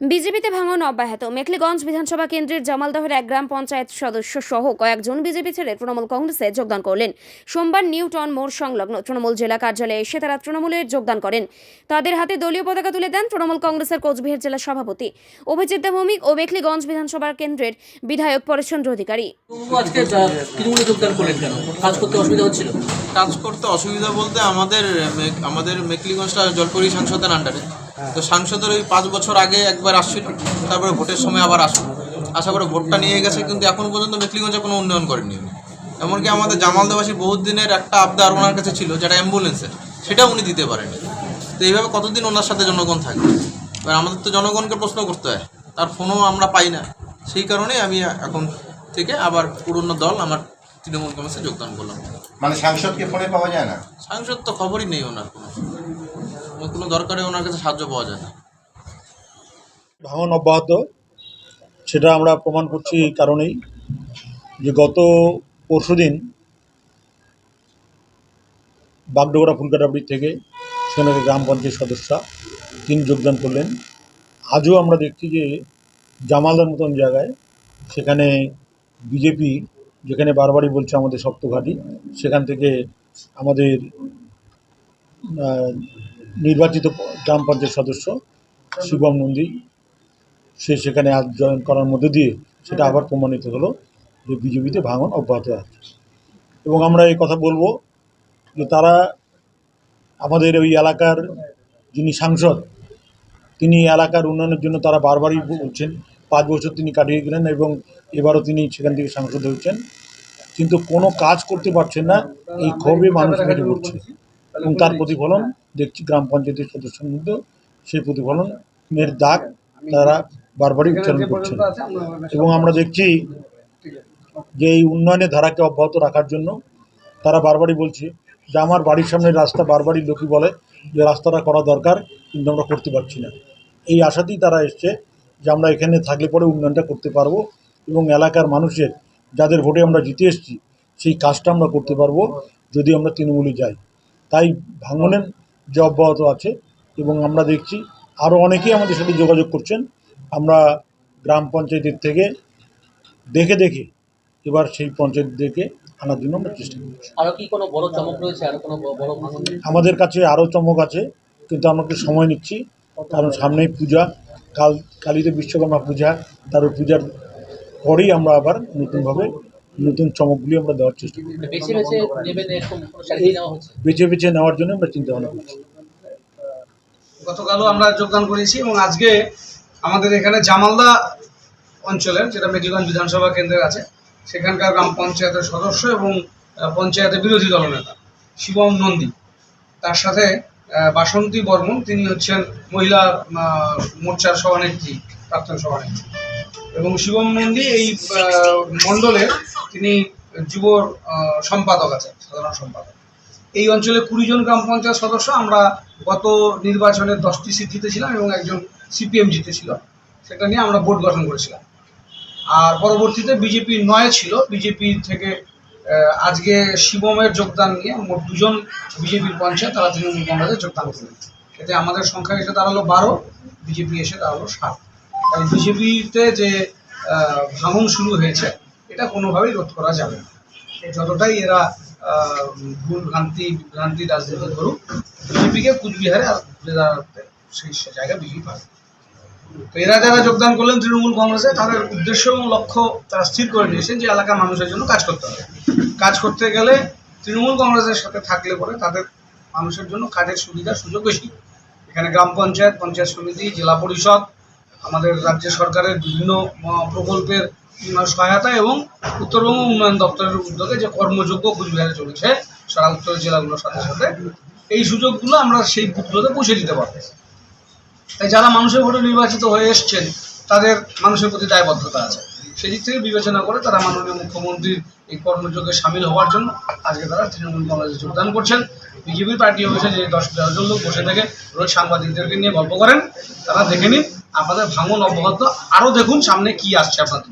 বিজেপিতে ভাঙন অব্যাহত। মেখলিগঞ্জ বিধানসভা কেন্দ্রের জামালদহের এক গ্রাম পঞ্চায়েত সদস্য সহ কয়েকজন বিজেপি ছেড়ে তৃণমূল কংগ্রেসে যোগদান করলেন। সোমবার নিউটন মোড় সংলগ্ন তৃণমূল জেলা কার্যালয়ে এসে তারা তৃণমূলের যোগদান করেন। তাদের হাতে দলীয় পতাকা তুলে দেন তৃণমূল কংগ্রেসের কোচবিহার জেলা সভাপতি অভিজিৎ ভৌমিক ও মেখলিগঞ্জ বিধানসভা কেন্দ্রের বিধায়ক পরেশচন্দ্র অধিকারী। আজকে তৃণমূলে যোগদান করলেন কেন? কাজ করতে অসুবিধা হচ্ছিল? কাজ করতে অসুবিধা বলতে আমাদের আমাদের মেকলিগঞ্জটা জলপাইগুড়ি সাংসদের আন্ডারে তো সাংসদের ওই পাঁচ বছর আগে একবার আসছিল তারপরে ভোটের সময় আবার আসলো। আশা করে ভোটটা নিয়ে গেছে কিন্তু এখন পর্যন্ত মেকলিগঞ্জে কোনো উন্নয়ন করেনি উনি। এমনকি আমাদের জামালদাবাসী বহুত দিনের একটা আবদার ওনার কাছে ছিল যেটা অ্যাম্বুলেন্সের সেটাও উনি দিতে পারেনি। তো এইভাবে কতদিন ওনার সাথে জনগণ থাকবে? এবার আমাদের তো জনগণকে প্রশ্ন করতে হয় তার ফোনও আমরা পাই না। সেই কারণে আমি এখন থেকে আবার পুরনো দল আমার তৃণমূল কংগ্রেসে যোগদান করলাম। মানে সাংসদকে ফোনে পাওয়া যায় না? সাংসদ তো খবরই নেই ওনার কোনো। কোনো দরকারে ওনার কাছে সাহায্য পাওয়া যায় না। ভাঙন অব্যাহত, সেটা আমরা প্রমাণ করছি এই কারণেই যে গত পরশুদিন বাগডোগরা ফুলকাটাবড়ি থেকে সেখানে গ্রাম পঞ্চায়েত সদস্যা তিনি যোগদান করলেন। আজও আমরা দেখছি যে জামালদার মতন জায়গায় সেখানে বিজেপি যেখানে বারবারই বলছে আমাদের শক্ত ঘাঁটি, সেখান থেকে আমাদের নির্বাচিত গ্রাম পঞ্চায়েত সদস্য শিবম নন্দী, সে সেখানে আজ জয়েন করার মধ্যে দিয়ে সেটা আবার প্রমাণিত হলো যে বিজেপিতে ভাঙন অব্যাহত আছে। এবং আমরা এই কথা বলব যে তারা আমাদের ওই এলাকার যিনি সাংসদ, তিনি এলাকার উন্নয়নের জন্য তারা বারবারই বলছেন, পাঁচ বছর তিনি কাটিয়ে গেলেন এবং এবারও তিনি সেখান থেকে সাংসদ হয়েছেন। কিন্তু কোনো কাজ করতে পারছেন না, এই ক্ষোভে মানুষ মেটে পড়ছে এবং তার প্রতিফলন দেখছি গ্রাম পঞ্চায়েতের সদস্যের মধ্যেও সেই প্রতিফলনের দাগ তারা বারবারই উচ্চারণ করছে এবং আমরা দেখছি যে এই উন্নয়নের ধারাকে অব্যাহত রাখার জন্য তারা বারবারই বলছে যে আমার বাড়ির সামনে রাস্তা বারবারই লোকই বলে যে রাস্তাটা করা দরকার, কিন্তু আমরা করতে পারছি না। এই আশাতেই তারা এসছে যে আমরা এখানে থাকলে পরে উন্নয়নটা করতে পারব এবং এলাকার মানুষের যাদের ভোটে আমরা জিতে এসেছি, সেই কাজটা আমরা করতে পারব যদি আমরা তৃণমূলে যাই। তাই ভাঙনের যে অব্যাহত আছে এবং আমরা দেখছি আরও অনেকেই আমাদের সাথে যোগাযোগ করছেন। আমরা গ্রাম পঞ্চায়েতের থেকে দেখে দেখে এবার সেই পঞ্চায়েত দেখে আনার জন্য আমরা চেষ্টা করছি। আরও কি কোনো বড় চমক রয়েছে? আরও কোনো বড় আমাদের কাছে আরও চমক আছে কিন্তু আমরা একটু সময় নিচ্ছি। কারণ সামনেই পূজা কাল কালীতে বিশ্বকর্মা পূজা তার পূজার পরেই আমরা আবার নতুনভাবে নতুন চমকগুলি আমরা দেওয়ার চেষ্টা করি বেছে বেছে নেওয়ার জন্য আমরা চিন্তা ভাবনা করছি। গতকালও আমরা যোগদান করেছি এবং আজকে আমাদের এখানে জামালদা অঞ্চলের যেটা মেডিগঞ্জ বিধানসভা কেন্দ্রের আছে সেখানকার গ্রাম পঞ্চায়েতের সদস্য এবং পঞ্চায়েতের বিরোধী দলনেতা শিবম নন্দী। তার সাথে আহ, বাসন্তী বর্মন তিনি হচ্ছেন মহিলা আহ, মোর্চার সভানেত্রী প্রাক্তন সভানেত্রী। এবং শিবম নন্দী এই মণ্ডলের তিনি যুব সম্পাদক আছেন, সাধারণ সম্পাদক। এই অঞ্চলে কুড়ি জন গ্রাম পঞ্চায়েত সদস্য, আমরা গত নির্বাচনে দশটি সিট জিতেছিলাম এবং একজন সিপিএম জিতেছিল। সেটা নিয়ে আমরা বোর্ড গঠন করেছিলাম। আর পরবর্তীতে বিজেপি নয় ছিল। বিজেপি থেকে আজকে শিবমের যোগদান নিয়ে মোট দুজন বিজেপির পঞ্চায়েত, তারা তৃণমূল কংগ্রেসে যোগদান করলেন এতে আমাদের সংখ্যা এসে দাঁড়াল বারো, বিজেপি এসে দাঁড়াল সাত। বিজেপিতে যে ভাঙন শুরু হয়েছে, এটা কোনোভাবেই রোধ করা যাবে না। যতটাই এরা ভুল ভ্রান্তি ভ্রান্তি রাজনীতি করুক, বিজেপিকে কুচবিহারে সেই জায়গা বিজেপি পাবে। তো এরা যারা যোগদান করলেন তৃণমূল কংগ্রেসে, তাদের উদ্দেশ্য এবং লক্ষ্য তারা স্থির করে নিয়েছেন যে এলাকার মানুষের জন্য কাজ করতে হবে। কাজ করতে গেলে তৃণমূল কংগ্রেসের সাথে থাকলে পরে তাদের মানুষের জন্য কাজের সুবিধা, সুযোগ বেশি। এখানে গ্রাম পঞ্চায়েত পঞ্চায়েত সমিতি, জেলা পরিষদ আমাদের রাজ্য সরকারের বিভিন্ন প্রকল্পের সহায়তা এবং উত্তরবঙ্গ উন্নয়ন দপ্তরের উদ্যোগে যে কর্মযোগ্য কুচবিহারে চলেছে, সারা উত্তর জেলাগুলোর সাথে সাথে, এই সুযোগগুলো আমরা সেই বুথগুলোতে পৌঁছে দিতে পারব। তাই যারা মানুষের ভোটে নির্বাচিত হয়ে এসছেন, তাদের মানুষের প্রতি দায়বদ্ধতা আছে। সেদিক থেকে বিবেচনা করে তারা মাননীয় মুখ্যমন্ত্রীর এই কর্মযোগে সামিল হওয়ার জন্য আজকে তারা তৃণমূল কংগ্রেসে যোগদান করছেন। বিজেপির পার্টি অফিসে যে দশ বারো জন লোক বসে থেকে রোজ সাংবাদিকদেরকে নিয়ে গল্প করেন, তারা দেখে নিন আপনাদের ভাঙন অব্যাহত। আরও দেখুন সামনে কি আসছে আপনাদের।